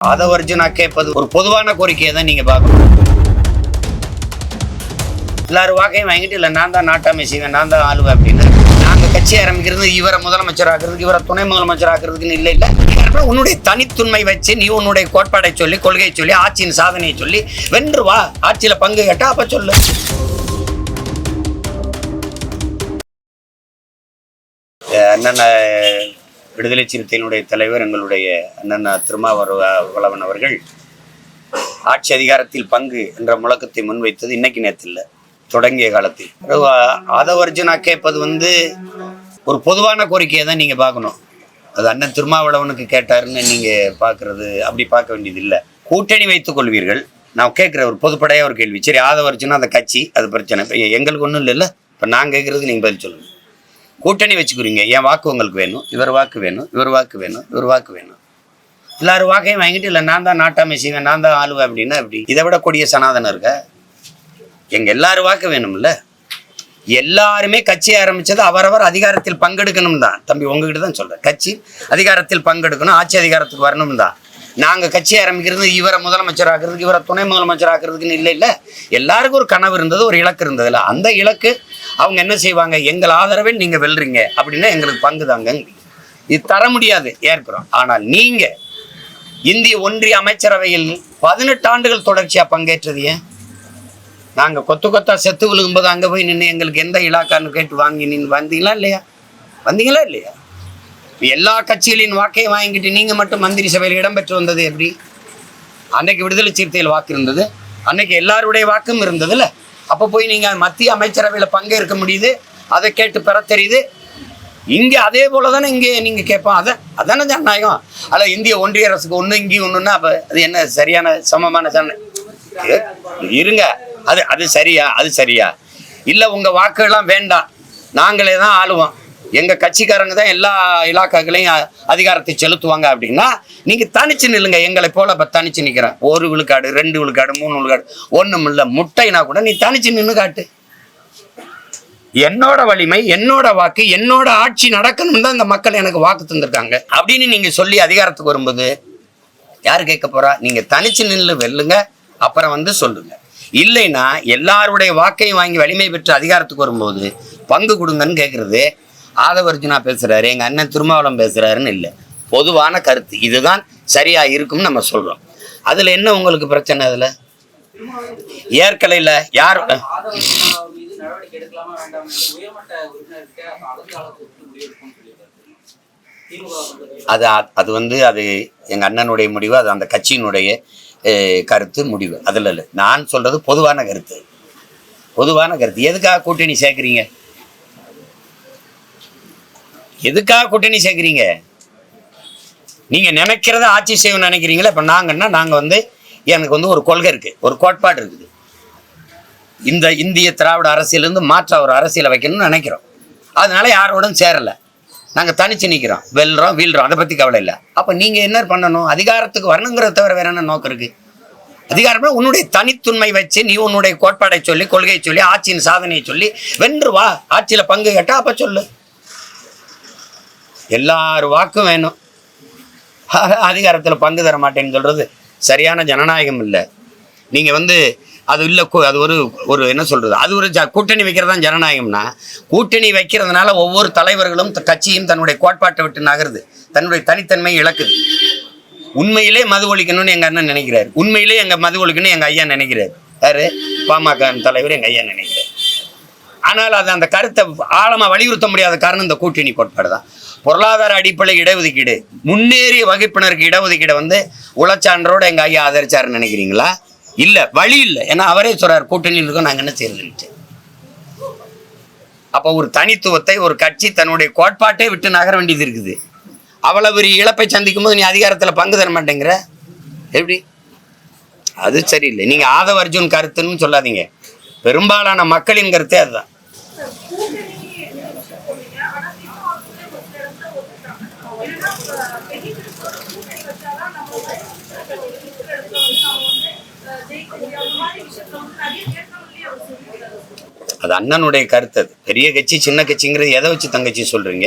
அதை வரைக்கும் நான் கேட்பது ஒரு பொதுவான கோரிக்கையை தான் நீங்க பார்க்கணும். எல்லாரும் வாக்கையும் வாங்கிட்டு இல்லை நான் தான் நாட்டாமை செய்வேன் நான் தான் ஆளுவேன் அப்படின்னு. நாங்கள் கட்சி ஆரம்பிக்கிறது இவரை முதலமைச்சர் ஆக்குறதுக்கு இவரை துணை முதலமைச்சர் ஆக்குறதுக்குன்னு இல்லை இல்லை. உன்னுடைய தனித்துண்மை வச்சு நீ உன்னுடைய கோட்பாடை சொல்லி கொள்கையை சொல்லி ஆட்சியின் சாதனையை சொல்லி வென்று வா ஆட்சியில பங்கு கேட்டால் அப்ப சொல்லு. அஹ் அண்ணன் விடுதலை சிறுத்தையினுடைய தலைவர் எங்களுடைய அண்ணன் திருமாவளவன் அவர்கள் ஆட்சி அதிகாரத்தில் பங்கு என்ற முழக்கத்தை முன்வைத்தது இன்னைக்கு நேரத்தில் தொடங்கிய காலத்தில். ஆதவர்ஜுனா கேட்பது வந்து ஒரு பொதுவான கோரிக்கையை தான் நீங்கள் பார்க்கணும். அது அண்ணன் திருமாவளவனுக்கு கேட்டாருன்னு நீங்கள் பார்க்குறது அப்படி பார்க்க வேண்டியது இல்லை கூட்டணி வைத்துக் கொள்வீர்கள். நான் கேட்குற ஒரு பொதுப்படையாக ஒரு கேள்வி. சரி ஆதை அந்த கட்சி அது பிரச்சனை. எங்களுக்கு ஒன்றும் இல்லைல்ல. இப்போ நான் கேட்குறது நீங்கள் பதில் சொல்லுங்கள் கூட்டணி வச்சுக்கிறீங்க. என் வாக்கு உங்களுக்கு வேணும். இவர் வாக்கு வேணும். இவர் வாக்கு வேணும். இவர் வாக்கு வேணும். எல்லாரும் வாக்கையும் வாங்கிட்டு இல்லை நான் தான் நாட்டாமை செய்வேன். நான் தான் ஆளுவேன். அப்படின்னா அப்படி இதை விட கொடிய சனாதனம் இருக்க? எங்கள் எல்லாரும் வாக்கு வேணும்ல. எல்லாருமே கட்சி ஆரம்பித்தது அவரவர் அதிகாரத்தில் பங்கெடுக்கணும் தான். தம்பி உங்ககிட்ட தான் சொல்கிறேன் கட்சி அதிகாரத்தில் பங்கெடுக்கணும். ஆட்சி அதிகாரத்துக்கு வரணும் தான். நாங்கள் கட்சி ஆரம்பிக்கிறது இவரை முதலமைச்சர் ஆக்குறதுக்கு இவரை துணை முதலமைச்சர் ஆக்கிறதுக்குன்னு இல்லை இல்லை. எல்லாருக்கும் ஒரு கனவு இருந்தது ஒரு இலக்கு இருந்ததுல அந்த இலக்கு அவங்க என்ன செய்வாங்க? எங்கள் ஆதரவை நீங்க வெல்றீங்க. அப்படின்னா எங்களுக்கு பங்கு தாங்க இது தர முடியாது ஏற்கிறோம். ஆனால் நீங்க இந்திய ஒன்றிய அமைச்சரவையில் பதினெட்டு ஆண்டுகள் தொடர்ச்சியா பங்கேற்றது ஏன்? நாங்க கொத்து கொத்தா செத்து விழுகும்போது அங்க போய் நின்று எங்களுக்கு எந்த இலாக்கான்னு கேட்டு வாங்கி நின்று வந்தீங்களா இல்லையா? வந்தீங்களா இல்லையா? எல்லா கட்சிகளின் வாக்கை வாங்கிட்டு நீங்க மட்டும் மந்திரி சபையில் இடம்பெற்று வந்தது எப்படி? அன்னைக்கு விடுதலை சிறுத்தையில் வாக்கு இருந்தது. அன்னைக்கு எல்லாருடைய வாக்கும் இருந்ததுல்ல அப்போ போய் நீங்கள் மத்திய அமைச்சரவையில் பங்கேற்க முடியுது. அதை கேட்டு பெற தெரியுது இங்கே அதே போல தானே இங்கே நீங்கள் கேட்போம். அதை அதானே ஜனநாயகம். அல்ல இந்திய ஒன்றிய அரசுக்கு ஒன்று இங்கேயும் ஒன்றுன்னா அப்போ அது என்ன சரியான சமமான ஜன இருங்க. அது அது சரியா அது சரியா. இல்லை உங்கள் வாக்குகள்லாம் வேண்டாம். நாங்களே தான் ஆளுவோம். எங்க கட்சிக்காரங்க தான் எல்லா இலாக்காக்களையும் அதிகாரத்தை செலுத்துவாங்க அப்படின்னா நீங்க தனிச்சு நில்லுங்க. எங்களை போல இப்போ தனிச்சு நிக்கிறேன் ஒரு விழுக்காடு ரெண்டு விழுக்காடு மூணு விழுக்காடு ஒண்ணும் இல்ல. முட்டைனா கூட நீ தனிச்சு நின்று காட்டு. என்னோட வலிமை என்னோட வாக்கு என்னோட ஆட்சி நடக்கணும்னு தான் இந்த மக்கள் எனக்கு வாக்கு தந்திருக்காங்க. அப்படின்னு நீங்க சொல்லி அதிகாரத்துக்கு வரும்போது யார் கேட்க போறா? நீங்க தனிச்சு நின்று வெல்லுங்க. அப்புறம் வந்து சொல்லுங்க. இல்லைன்னா எல்லாருடைய வாக்கையும் வாங்கி வலிமை பெற்று அதிகாரத்துக்கு வரும்போது பங்கு கொடுங்கன்னு கேட்கறது ஆதவர்ஜுனா பேசுறாரு எங்க அண்ணன் திருமாவளம் பேசுறாருன்னு இல்லை. பொதுவான கருத்து. இதுதான் சரியா இருக்கும்னு நம்ம சொல்றோம். அதுல என்ன உங்களுக்கு பிரச்சனை அதுல? ஏற்கலையில் யார்? அது அது வந்து அது எங்கள் அண்ணனுடைய முடிவு அது அந்த கட்சியினுடைய கருத்து முடிவு. அதில் இல்லை. நான் சொல்கிறது பொதுவான கருத்து. பொதுவான கருத்து. எதுக்காக கூட்டணி சேர்க்குறீங்க? எதுக்காக கூட்டணி சேர்க்குறீங்க? நீங்கள் நினைக்கிறத ஆட்சி செய்யணும்னு நினைக்கிறீங்களா? இப்போ நாங்கன்னா நாங்கள் வந்து எனக்கு வந்து ஒரு கொள்கை இருக்குது ஒரு கோட்பாடு இருக்குது. இந்த இந்திய திராவிட அரசியலேருந்து மாற்ற ஒரு அரசியலை வைக்கணும்னு நினைக்கிறோம். அதனால யாரோடும் சேரலை. நாங்கள் தனிச்சு நிற்கிறோம் வெல்றோம் வீழ்றோம். அதை பற்றி கவலை இல்லை. அப்போ நீங்கள் என்ன பண்ணணும்? அதிகாரத்துக்கு வரணுங்கிறத தவிர வேற என்ன நோக்கம் இருக்குது அதிகாரம்னா உன்னுடைய தனித்துண்மை வச்சு நீ உன்னுடைய கோட்பாடை சொல்லி கொள்கையை சொல்லி ஆட்சியின் சாதனையை சொல்லி வென்று வா. ஆட்சியில் பங்கு கேட்டா அப்போ சொல்லு. எல்லார் வாக்கும் வேணும். அதிகாரத்தில் பங்கு தர மாட்டேன்னு சொல்கிறது சரியான ஜனநாயகம் இல்லை. நீங்கள் வந்து அது இல்லை அது ஒரு ஒரு என்ன சொல்கிறது அது ஒரு ஜ கூட்டணி வைக்கிறது தான் ஜனநாயகம்னா கூட்டணி வைக்கிறதுனால ஒவ்வொரு தலைவர்களும் த- கட்சியும் தன்னுடைய கோட்பாட்டை விட்டு நகருது. தன்னுடைய தனித்தன்மை இழக்குது. உண்மையிலே மது ஒழிக்கணும்னு எங்கள் அண்ணன் நினைக்கிறார். உண்மையிலே எங்கள் மது ஒழிக்கணும்னு எங்கள் ஐயா நினைக்கிறார். யாரு? பாமக தலைவர் எங்கள் ஐயா நினைக்கிறார். ஆனால் அது அந்த கருத்தை ஆழமாக வலியுறுத்த முடியாத காரணம் இந்த கூட்டணி கோட்பாடு தான். பொருளாதார அடிப்படை இடஒதுக்கீடு முன்னேறிய வகுப்பினருக்கு இடஒதுக்கீடை வந்து உளச்சான்றோட எங்கள் ஐயா ஆதரிச்சாருன்னு நினைக்கிறீங்களா? இல்லை வழி இல்லை. ஏன்னா அவரே சொல்றார் கூட்டணியில் இருக்கோம் நாங்கள் என்ன செய்யறதுன்ட்டு. அப்போ ஒரு தனித்துவத்தை ஒரு கட்சி தன்னுடைய கோட்பாட்டை விட்டு நகர வேண்டியது இருக்குது. அவ்வளவு பெரிய இழப்பை சந்திக்கும் போது நீ அதிகாரத்தில் பங்கு தர மாட்டேங்கிற? எப்படி? அது சரியில்லை. நீங்க ஆதவ அர்ஜுன் கருத்துன்னு சொல்லாதீங்க. பெரும்பாலான மக்களின் கருத்தே அதுதான். அது அண்ணனுடைய கருத்து அது. பெரிய கட்சி சின்ன கட்சிங்கிறது எதை வச்சு தங்கச்சி சொல்றீங்க?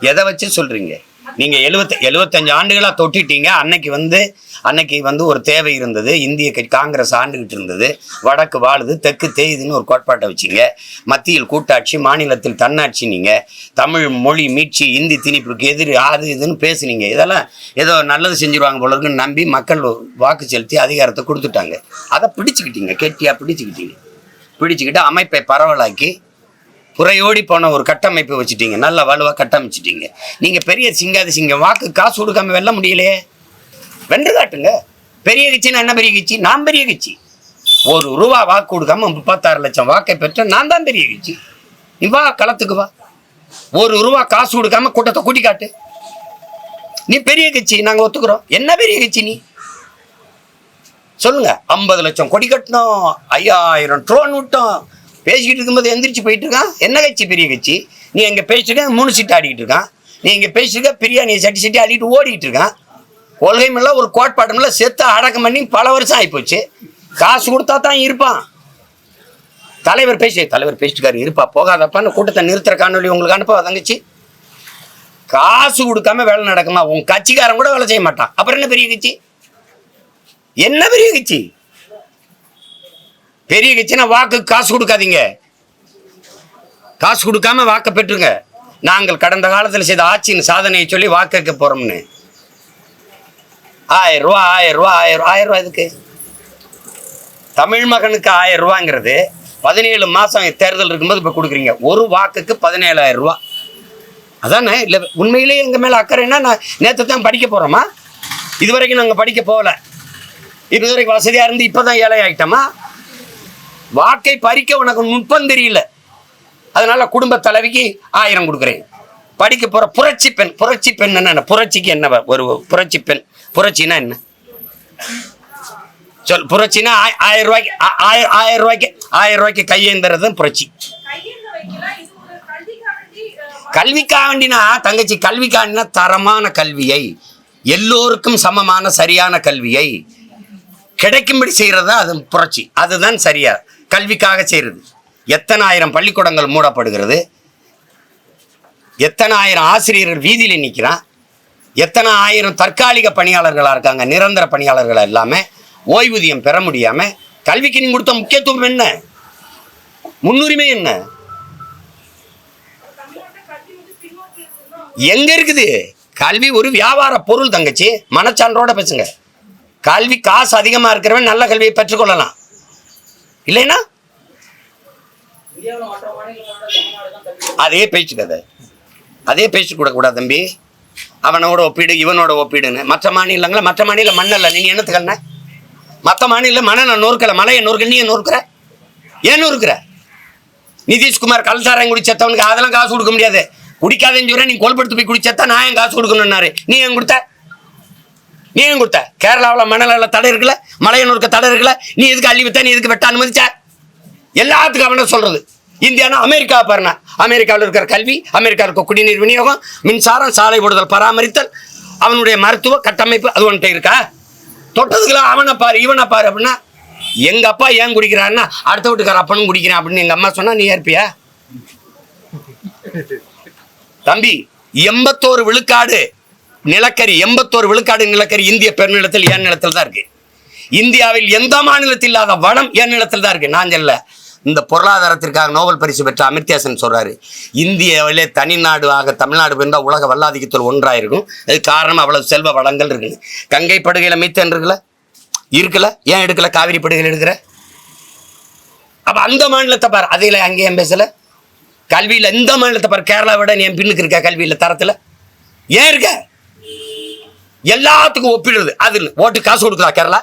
எதை வச்சு சொல்றீங்க? நீங்க எழுபத்தி எழுபத்தஞ்சு ஆண்டுகளா தொட்டிட்டீங்க. அன்னைக்கு வந்து அன்னைக்கு வந்து ஒரு தேவை இருந்தது. இந்திய காங்கிரஸ் ஆண்டுகிட்டு இருந்தது. வடக்கு வாழுது தெற்கு தேயுதுன்னு ஒரு கோட்பாட்டை வச்சீங்க. மத்தியில் கூட்டாட்சி மாநிலத்தில் தன்னாட்சி நீங்க. தமிழ் மொழி மீட்சி இந்தி திணிப்புக்கு எதிர் அது இதுன்னு பேசுனீங்க. இதெல்லாம் ஏதோ நல்லது செஞ்சிருவாங்க போல இருக்குன்னு நம்பி மக்கள் வாக்கு செலுத்தி அதிகாரத்தை கொடுத்துட்டாங்க. அதை பிடிச்சுக்கிட்டீங்க. கெட்டியா பிடிச்சுக்கிட்டீங்க. பிடிச்சுக்கிட்டு அமைப்பை பரவலாக்கி புறையோடி போன ஒரு கட்டமைப்பு வச்சுட்டீங்க. நல்ல வலுவாக கட்டமைச்சிட்டீங்க. நீங்க பெரிய சிங்காதி சிங்கம் வாக்கு காசு கொடுக்காம வெல்ல முடியலையே? வென்று காட்டுங்க. பெரிய கட்சின்னா என்ன பெரிய கட்சி? நான் பெரிய கட்சி. ஒரு ரூபா வாக்கு கொடுக்காம முப்பத்தாறு லட்சம் வாக்கை பெற்ற நான் தான் பெரிய கட்சி. நீ வா களத்துக்கு வா. ஒரு ரூபா காசு கொடுக்காம கூட்டத்தை கூட்டி காட்டு. நீ பெரிய கட்சி நாங்கள் ஒத்துக்கிறோம். என்ன பெரிய கட்சி நீ? சொல்லுங்க. ஐம்பது லட்சம் கொடி கட்டணும் ஐயாயிரம் ட்ரோன் விட்டோம். பேசிக்கிட்டு இருக்கும்போது எந்திரிச்சு போயிட்டு இருக்கான் என்ன கட்சி? பெரிய கட்சி. நீ இங்கே பேசிட்டு மூணு சீட்டு ஆடிக்கிட்டு இருக்கான். நீ இங்க பிரியா பிரியாணி சட்டி சட்டி ஆடிட்டு ஓடிக்கிட்டு இருக்கான். கொள்கைமெல்லாம் ஒரு கோட்பாடும் செத்து அடக்கம் பண்ணி பல வருஷம் ஆகிப்போச்சு காசு கொடுத்தா தான் இருப்பான். தலைவர் பேசி தலைவர் பேசிட்டுக்காரு இருப்பா போகாதப்பான்னு கூட்டத்தை நிறுத்துற காணொலி உங்களுக்கு அனுப்ப தங்கச்சி? காசு கொடுக்காம வேலை நடக்குமா? உன் கட்சிக்காரன் கூட வேலை செய்ய மாட்டான். அப்புறம் என்ன பெரிய கட்சி? என்ன பெரிய கட்சி? பெரிய கட்சினா வாக்கு காசு கொடுக்காதீங்க. காசு கொடுக்காம வாக்க பெற்றுங்க. நாங்கள் கடந்த காலத்தில் செய்த ஆட்சியின் சாதனையை சொல்லி வாக்கேற்க போறோம்னு. ஆயிரம் ரூபா ஆயிரம் ரூபா ஆயிரம் ரூபா ஆயிரம் ரூபா இதுக்கு தமிழ் மகனுக்கு ஆயிரம் ரூபாங்கிறது பதினேழு மாதம் தேர்தல் இருக்கும்போது இப்போ கொடுக்குறீங்க. ஒரு வாக்குக்கு பதினேழாயிரம் ரூபா. அதானே? இல்லை உண்மையிலேயே எங்கள் மேலே அக்கறைன்னா நான் நேற்று தான் படிக்க போகிறோமா இது வரைக்கும் நாங்கள் படிக்க போகல. இது வரைக்கும் வசதியாக இருந்து இப்போ தான் ஏழை ஆகிட்டோமா வாக்கை பறிக்க உனக்கு நுட்பம் தெரியல. அதனால குடும்ப தலைவிக்கு ஆயிரம் கொடுக்குறேன். படிக்க போகிற புரட்சி பெண் புரட்சி பெண் என்ன புரட்சிக்கு என்ன ஒரு புரட்சி பெண் புரட்சினா என்ன? சொல் புரட்சினா ஆயிரம் ரூபாய்க்கு ஆ- ஆயிரம் ஆயிரம் ரூபாய்க்கு ஆயிரம் ரூபாய்க்கு கையேந்துறது புரட்சி. கல்விக்காண்டினா தங்கச்சி கல்விக்காண்டினா தரமான கல்வியை எல்லோருக்கும் சமமான சரியான கல்வியை கிடைக்கும்படி செய்கிறது தான் அது புரட்சி. அதுதான் சரியா. கல்விக்காக செய்கிறது எத்தனை ஆயிரம் பள்ளிக்கூடங்கள் மூடப்படுகிறது. எத்தனை ஆயிரம் ஆசிரியர்கள் வீதியில் நிற்கிறான் எத்தனை ஆயிரம் தற்காலிக பணியாளர்களாக இருக்காங்க. நிரந்தர பணியாளர்கள் இல்லாமல் ஓய்வூதியம் பெற முடியாமல் கல்விக்கு நீ கொடுத்த முக்கியத்துவம் என்ன? முன்னுரிமை என்ன? எங்க இருக்குது? கல்வி ஒரு வியாபார பொருள் தங்கச்சி. மனச்சான்றோட பேசுங்க. கல்வி காசு அதிகமாக இருக்கிறவன் நல்ல கல்வியை பெற்றுக்கொள்ளலாம் இல்லைன்னா? அதே பேச்சு கதை. அதே பேச்சு கூட கூடாது தம்பி. அவனோட ஒப்பீடு இவனோட ஒப்பீடுன்னு. மற்ற மாநிலங்கள மற்ற மாநில மண்ணல்ல நீ என்னத்துக்கண்ண மற்ற மாநில மணலை நொறுக்கல மலையை நொறுக்கல நீ ஏன் நொறுக்கிற? ஏன் நொறுக்கிற? நிதிஷ்குமார் கல்சாரம் குடிச்சத்தவனுக்கு அதெல்லாம் காசு கொடுக்க முடியாது. குடிக்காதேன்னு சொல்ற நீ கொல்படுத்து போய் குடிச்சத்தா நான் ஏன் காசு கொடுக்கணும்னாரு? நீ ஏன் கொடுத்த? நீ ஏன் கொடுத்த. கேரளாவில் மணலில் தடை இருக்குல்ல? மலையனூருக்கு தடை இருக்குல்ல? நீ எதுக்கு அள்ளி வித்த? நீ எதுக்கு வெட்ட அனுமதிச்ச எல்லாத்துக்கும் அவனை சொல்றது. இந்தியானா அமெரிக்கா பாருனா அமெரிக்காவில் இருக்கிற கல்வி அமெரிக்கா இருக்க குடிநீர் விநியோகம் மின்சாரம் சாலை ஓடுதல் பராமரித்தல் அவனுடைய மருத்துவ கட்டமைப்பு அது ஒன்றிட்ட இருக்கா? தொட்டதுக்குலாம் அவனை பாரு இவனை பாரு அப்படின்னா எங்க அப்பா ஏன் குடிக்கிறான்னா அடுத்த வீட்டுக்கார அப்பனும் குடிக்கிறான் அப்படின்னு எங்க அம்மா சொன்னா நீ ஏற்பியா? தம்பி எண்பத்தோரு விழுக்காடு நிலக்கரி எண்பத்தோரு விழுக்காடு நிலக்கரி இந்திய பெருநிலத்தில் என் நிலத்தில் தான் இருக்கு? இந்தியாவில் எந்த மாநிலத்தில் இல்லாத வனம் என் நிலத்தில் தான் இருக்கு? நான் சொல்ல இந்த பொருளாதாரத்திற்காக நோபல் பரிசு பெற்ற அமிர்தேசன் சொல்றாரு இந்தியாவிலே தனிநாடு ஆக தமிழ்நாடு இருந்தால் உலக வல்லாதிக்கத்தில் ஒன்றாயிருக்கும் அது காரணம் அவ்வளவு செல்வ வளங்கள் இருக்குன்னு. கங்கை படுகையில் மீத்தன் இருக்குல்ல? இருக்கல ஏன் எடுக்கல? காவிரி படுகையில் எடுக்கிற? அப்ப அந்த மாநிலத்தை பாரு அதில் அங்கேயும் பேசல? கல்வியில் இந்த மாநிலத்தை பாரு? கேரளா விட நீ என் பின்னுக்கு இருக்க கல்வியில் தரத்தில்? ஏன் இருக்க? எல்லாத்துக்கும் ஒப்பிடுறது. அது ஓட்டு காசு கொடுக்குறா கேரளா?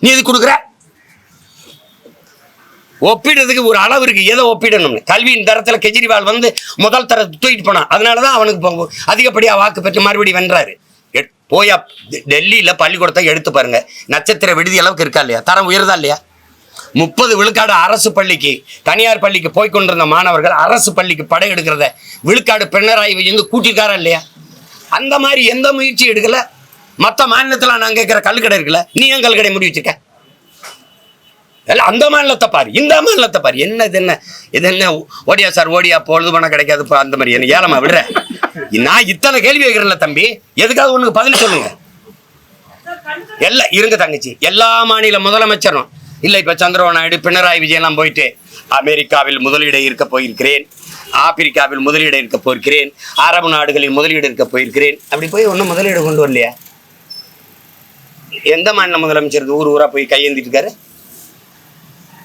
நீ இது கொடுக்குற? ஒப்பிடுறதுக்கு ஒரு அளவு இருக்கு. எதை ஒப்பிடணும்னு? கல்வியின் தரத்தில் கெஜ்ரிவால் வந்து முதல் தர தூக்கிட்டு போனான். அதனால தான் அவனுக்கு அதிகப்படியாக வாக்கு பெற்று மறுபடியும் வென்றாரு. எட்- போயா டெ- பள்ளிக்கூடத்தை எடுத்து பாருங்க. நட்சத்திர விடுதி அளவுக்கு இருக்கா இல்லையா? தரம் உயர்தா இல்லையா? முப்பது விழுக்காடு அரசு பள்ளிக்கு தனியார் பள்ளிக்கு போய் கொண்டிருந்த மாணவர்கள் அரசு பள்ளிக்கு படை எடுக்கிறத விழுக்காடு பினராயி விஜயந்து கூட்டியிருக்காரா இல்லையா? அந்த மாதிரி எந்த முயற்சி எடுக்கலை. மற்ற மாநிலத்தில் நான் கேட்குற கல்கடை இருக்குல்ல நீ ஏன் கல்கடை முடி வச்சிருக்க? எல்லாம் அந்த மாநிலத்தை பாரு இந்த மாநிலத்தை பாரு. என்ன இது என்ன? இது என்ன? ஓடியா சார் ஓடியா பொழுது பணம் கிடைக்காது இப்போ அந்த மாதிரி. என்ன ஏலமா விடுற? நான் இத்தனை கேள்வி வைக்கிறேன்ல தம்பி. எதுக்காக உனக்கு பதில் சொல்லுங்க. எல்லாம் இருங்க தங்கச்சி. எல்லா மாநில முதலமைச்சரும். இல்லை இப்போ சந்திரபாபு நாயுடு பினராயி விஜயெல்லாம் போயிட்டு அமெரிக்காவில் முதலீடு இருக்க போயிருக்கிறேன். ஆப்பிரிக்காவில் முதலீடு இருக்க போயிருக்கிறேன். அரபு நாடுகளில் முதலீடு இருக்க போயிருக்கிறேன். அப்படி போய் ஒன்றும் முதலீடு கொண்டு வரலையா? எந்த மாநில முதலமைச்சர் ஊர் ஊரா போய் கையேந்திட்டு இருக்காரு?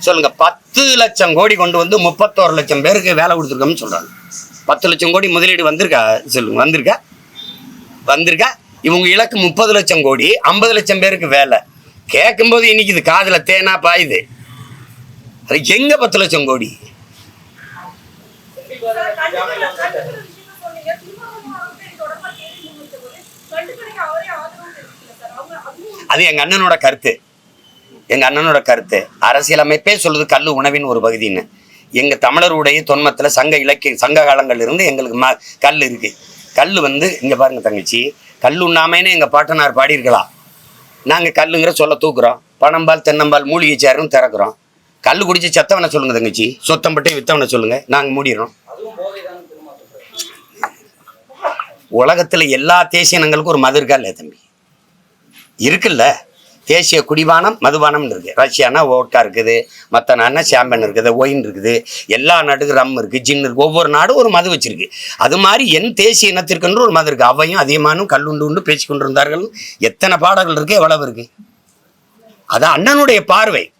சொல்லுங்க. பத்து லட்சம் கோடி கொண்டு வந்து முப்பத்தோரு லட்சம் பேருக்கு வேலை கொடுத்துருக்கோம்னு சொல்றாங்க. பத்து லட்சம் கோடி முதலீடு வந்திருக்கா? சொல்லுங்க. வந்திருக்கா? வந்திருக்கா? இவங்க இலக்கு முப்பது லட்சம் கோடி ஐம்பது லட்சம் பேருக்கு வேலை. கேட்கும்போது இன்னைக்கு இது காதுல தேனா பாயுது. அது எங்க பத்து லட்சம் கோடி சார் கண்டுக்கிற கண்டுக்கிற விஷயம் சொன்னீங்க திருமாவளவன் அவர்கள் இது தொடர்பா கேள்வி முன்வைத்த போது கண்டுக்கிறதுக்கு அவரே ஆதரவு தெரிவிக்கல சார் அவங்க அதுவும் அது எங்கள் அண்ணனோட கருத்து. எங்கள் அண்ணனோட கருத்து. அரசியலமைப்பே சொல்லுது கல் உணவின் ஒரு பகுதின்னு. எங்கள் தமிழருடைய தொன்மத்தில் சங்க இலக்கிய சங்க காலங்கள்ல இருந்து எங்களுக்கு ம கல் இருக்குது கல் வந்து இங்கே பாருங்கள் தங்கச்சி கல் உண்ணாமைன்னு எங்கள் பாட்டனார் பாடியிருக்கலாம் நாங்கள் கல்லுங்கிற சொல்ல தூக்குறோம். பணம்பால் தென்னம்பால் மூலிகை சேரும் திறக்கிறோம். கல் குடிச்சு செத்தவனை சொல்லுங்க தங்கச்சி. சொத்தம்பட்டு வித்தவனை சொல்லுங்க. நாங்கள் மூடிடுறோம். உலகத்தில் எல்லா தேசிய இனங்களுக்கும் ஒரு மது இருக்கா இல்லையா தம்பி? இருக்குல்ல? தேசிய குடிபானம் மதுபானம் இருக்கு. ரஷ்யானா ஓட்கா இருக்குது மற்ற நாடுனா சாம்பன் இருக்குது ஒயின் இருக்குது எல்லா நாட்டுக்கும் ரம் இருக்கு ஜின் இருக்கு ஒவ்வொரு நாடும் ஒரு மது வச்சிருக்கு. அது மாதிரி என் தேசிய இனத்திற்கென்று ஒரு மது இருக்கு. அவையும் அதிகமானும் கல்லுண்டு உண்டு பேசி கொண்டிருந்தார்கள் எத்தனை பாடல்கள் இருக்கு எவ்வளவு இருக்கு? அது அண்ணனுடைய பார்வை.